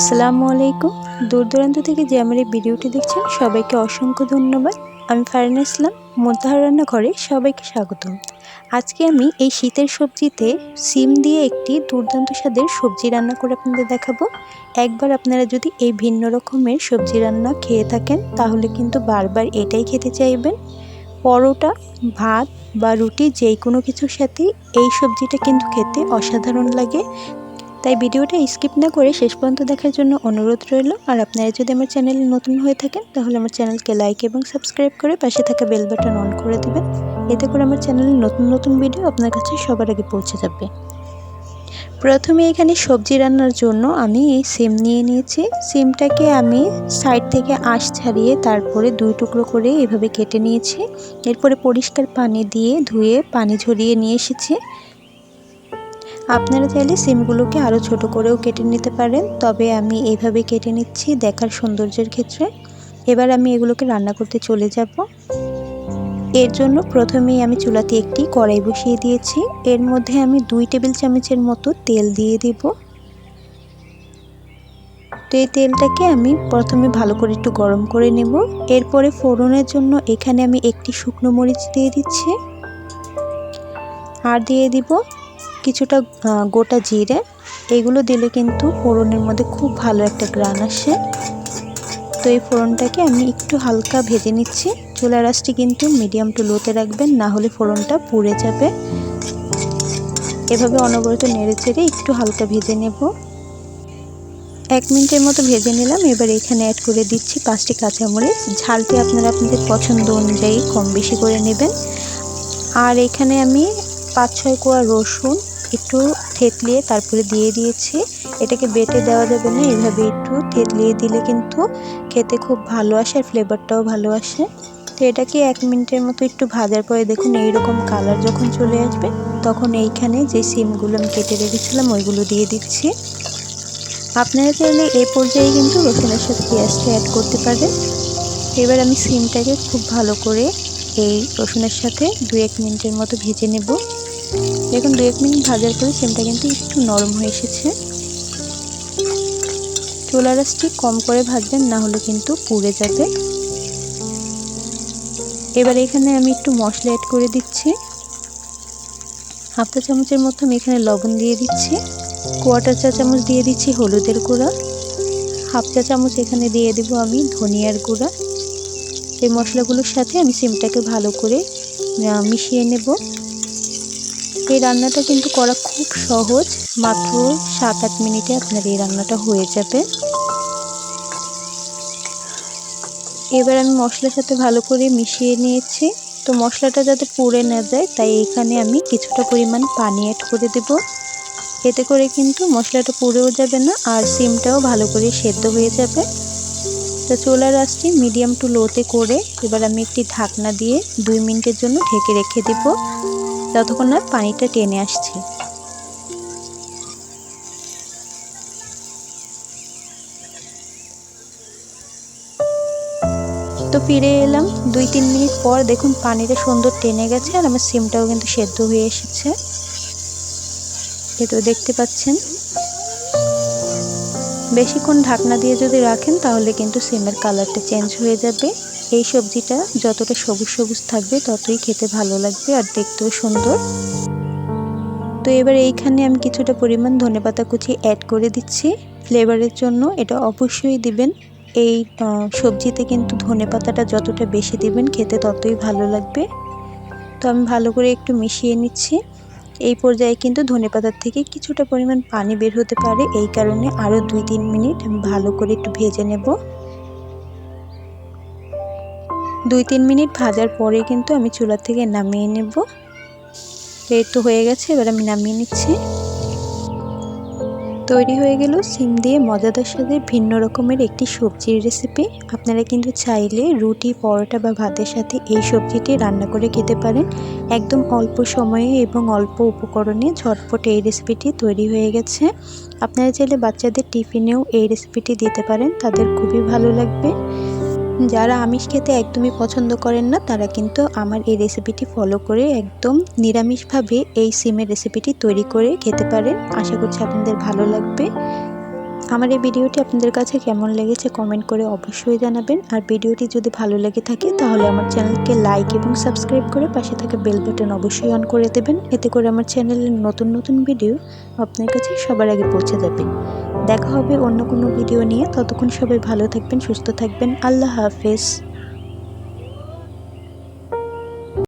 আসসালামু আলাইকুম। দূর দূরান্ত থেকে যে আমার এই ভিডিওটি দেখছেন, সবাইকে অসংখ্য ধন্যবাদ। আমি ফারিনা ইসলাম মোতাহার রান্নাঘরে সবাইকে স্বাগত আজকে আমি এই শীতের সবজিতে সিম দিয়ে একটি দুর্দান্ত স্বাদের সবজি রান্না করে আপনাদের দেখাবো। একবার আপনারা যদি এই ভিন্ন রকমের সবজি রান্না খেয়ে থাকেন, তাহলে কিন্তু বারবার এটাই খেতে চাইবেন। পরোটা, ভাত বা রুটি যেই কোনো কিছুর সাথে এই সবজিটা কিন্তু খেতে অসাধারণ লাগে। তাই ভিডিওটা স্কিপ না করে শেষ পর্যন্ত দেখার জন্য অনুরোধ রইল। আর আপনারা যদি আমার চ্যানেলে নতুন হয়ে থাকেন, তাহলে আমার চ্যানেলকে লাইক এবং সাবস্ক্রাইব করে পাশে থাকা বেল বাটন অন করে দেবেন। এতে করে আমার চ্যানেলে নতুন নতুন ভিডিও আপনার কাছে সবার আগে পৌঁছে যাবে। প্রথমে এখানে সবজি রান্নার জন্য আমি এই সিম নিয়ে নিয়েছি। সিমটাকে আমি সাইড থেকে আঁশ ছাড়িয়ে তারপরে দুই টুকরো করে এভাবে কেটে নিয়েছি। এরপরে পরিষ্কার পানি দিয়ে ধুয়ে পানি ঝরিয়ে নিয়ে এসেছি। আপনারা চাইলে সিমগুলোকে আরও ছোট করেও কেটে নিতে পারেন, তবে আমি এইভাবে কেটে নিচ্ছি দেখার সৌন্দর্যের ক্ষেত্রে। এবার আমি এগুলোকে রান্না করতে চলে যাব। এর জন্য প্রথমেই আমি চুলাতে একটি কড়াই বসিয়ে দিয়েছি। এর মধ্যে আমি দুই টেবিল চামচের মতো তেল দিয়ে দিব। তো এই তেলটাকে আমি প্রথমে ভালো করে একটু গরম করে নেব। এরপরে ফোড়নের জন্য এখানে আমি একটি শুকনো মরিচ দিয়ে দিচ্ছি। আর দিয়ে দিব কিছুটা গোটা জিরে, এগুলো দিলে কিন্তু ফোড়নের মধ্যে খুব ভালো একটা গ্রান আসে। তো এই ফোড়নটাকে আমি একটু হালকা ভেজে নিচ্ছি। চুলার আঁচটি কিন্তু মিডিয়াম টু লোতে রাখবেন, না হলে ফোড়নটা পুড়ে যাবে। এভাবে অনবরত নেড়ে চেড়ে একটু হালকা ভেজে নেব। এক মিনিটের মতো ভেজে নিলাম। এবার এখানে অ্যাড করে দিচ্ছি পাঁচটি কাঁচামরিচ। ঝালটি আপনারা আপনাদের পছন্দ অনুযায়ী কম বেশি করে নেবেন। আর এখানে আমি পাঁচ ছয় কোয়া রসুন একটু থেতলিয়ে তারপরে দিয়ে দিয়েছি। এটাকে বেটে দেওয়া যাবে না এইভাবে একটু থেতলিয়ে দিলে কিন্তু খেতে খুব ভালো আসে আর ফ্লেভারটাও ভালো আসে। তো এটাকে এক মিনিটের মতো একটু ভাজার পরে দেখুন এইরকম কালার যখন চলে আসবে, তখন এইখানে যে সিমগুলো আমি কেটে রেখেছিলাম, ওইগুলো দিয়ে দিচ্ছি। আপনারা চাইলে এই পর্যায়ে কিন্তু রসুনের সাথে পেঁয়াজটা অ্যাড করতে পারেন। এবার আমি সিমটাকে খুব ভালো করে এই রসুনের সাথে দু এক মিনিটের মতো ভেজে নেব। দেখুন দু এক মিনিট ভাজার পরে সিমটা কিন্তু একটু নরম হয়ে এসেছে। চুলা রাসটি কম করে ভাজবেন, না হলে কিন্তু পুড়ে যাবে। এবার এখানে আমি একটু মশলা অ্যাড করে দিচ্ছি। হাফ চা চামচের মতো আমি এখানে লবণ দিয়ে দিচ্ছি। কোয়াটার চা চামচ দিয়ে দিচ্ছি হলুদের গুঁড়া। হাফ চা চামচ এখানে দিয়ে দেবো আমি ধনিয়ার গুঁড়া। এই মশলাগুলোর সাথে আমি সিমটাকে ভালো করে মিশিয়ে নেব। এই রান্নাটা কিন্তু করা খুব সহজ। মাত্র সাত আট মিনিটে আপনার এই রান্নাটা হয়ে যাবে। এবার আমি মশলার সাথে ভালো করে মিশিয়ে নিয়েছি। তো মশলাটা যাতে পুড়ে না যায়, তাই এখানে আমি কিছুটা পরিমাণ পানি অ্যাড করে দেব। এতে করে কিন্তু মশলাটা পুড়েও যাবে না, আর সিমটাও ভালো করে সেদ্ধ হয়ে যাবে। তো চুলার আঁচটি মিডিয়াম টু লোতে করে। এবার আমি একটি ঢাকনা দিয়ে দুই মিনিটের জন্য ঢেকে রেখে দেব। যতক্ষণ না পানিটা টেনে আসছে। তো ফিরে এলাম। দুই তিন মিনিট পর দেখুন পানিটা সুন্দর টেনে গেছে আর আমার সিমটাও কিন্তু সেদ্ধ হয়ে এসেছে। এ তো দেখতে পাচ্ছেন? বেশিক্ষণ ঢাকনা দিয়ে যদি রাখেন তাহলে কিন্তু সিমের কালারটা চেঞ্জ হয়ে যাবে। এই সবজিটা যতটা সবুজ সবুজ থাকবে, ততই খেতে ভালো লাগবে আর দেখতেও সুন্দর। তো এবার এইখানে আমি কিছুটা পরিমাণ ধনেপাতা কুচি অ্যাড করে দিচ্ছি। ফ্লেভারের জন্য এটা অবশ্যই দিবেন। এই সবজিতে কিন্তু ধনে পাতাটা যতটা বেশি দিবেন, খেতে ততই ভালো লাগবে। তো আমি ভালো করে একটু মিশিয়ে নিচ্ছি। এই পর্যায়ে কিন্তু ধনে পাতার থেকে কিছুটা পরিমাণ পানি বের হতে পারে। এই কারণে আরও দুই তিন মিনিট আমি ভালো করে একটু ভেজে নেব। দুই তিন মিনিট ভাজার পরে কিন্তু আমি চুলা থেকে নামিয়ে নেব। এই তো হয়ে গেছে, এবার আমি নামিয়ে নিচ্ছি। তৈরি হয়ে গেল সিম দিয়ে মজাদার সাথে ভিন্ন রকমের একটি সবজির রেসিপি। আপনারা কিন্তু চাইলে রুটি, পরোটা বা ভাতের সাথে এই সবজিটি রান্না করে খেতে পারেন। একদম অল্প সময়ে এবং অল্প উপকরণে ঝটপট এই রেসিপিটি তৈরি হয়ে গেছে। আপনারা চাইলে বাচ্চাদের টিফিনেও এই রেসিপিটি দিতে পারেন, তাদের খুবই ভালো লাগবে। যারা আমিষ খেতে একদমই পছন্দ করেন না, তারা কিন্তু আমার এই রেসিপিটি ফলো করে একদম নিরামিষভাবে এই সিমের রেসিপিটি তৈরি করে খেতে পারেন। আশা করছি আপনাদের ভালো লাগবে। আমার এই ভিডিওটি আপনাদের কাছে কেমন লেগেছে কমেন্ট করে অবশ্যই জানাবেন। আর ভিডিওটি যদি ভালো লেগে থাকে, তাহলে আমার চ্যানেলকে লাইক এবং সাবস্ক্রাইব করে পাশে থাকা বেল বাটন অবশ্যই অন করে দেবেন। এতে করে আমার চ্যানেলের নতুন নতুন ভিডিও আপনার কাছে সবার আগে পৌঁছে যাবে। দেখা হবে অন্য কোনো ভিডিও নিয়ে। ততক্ষণ সবাই ভালো থাকবেন, সুস্থ থাকবেন। আল্লাহ হাফেজ।